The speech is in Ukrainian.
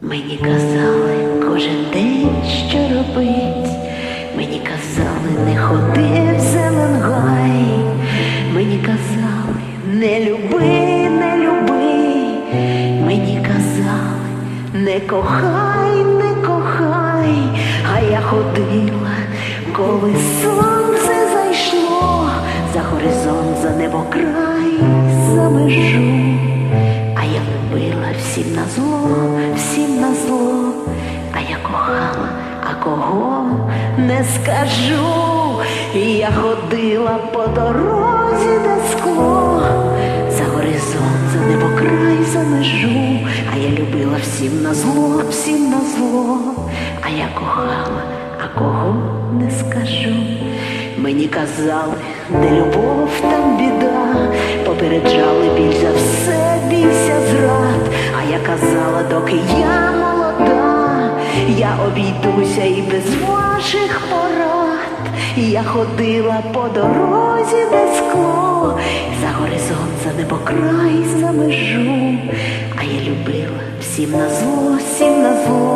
Мені казали кожен день, що робить. Мені казали, не ходи в зелен гай. Мені казали, не люби, не люби. Мені казали, не кохай, не кохай. А я ходила, коли сонце зайшло, за горизонт, за небокрай, за межу. А я любила всім на зло, кого не скажу. Я ходила по дорозі, де скло, за горизонт, за небокрай, за межу, а я любила всім на зло, всім на зло, а я кохала, а кого не скажу. Мені казали, де любов, там біда, попереджали біль за все, бійся зрад. А я казала, доки я обійдуся і без ваших порад. Я ходила по дорозі, де скло, за горизонт, за небокрай, за межу. А я любила всім на зло, всім на зло,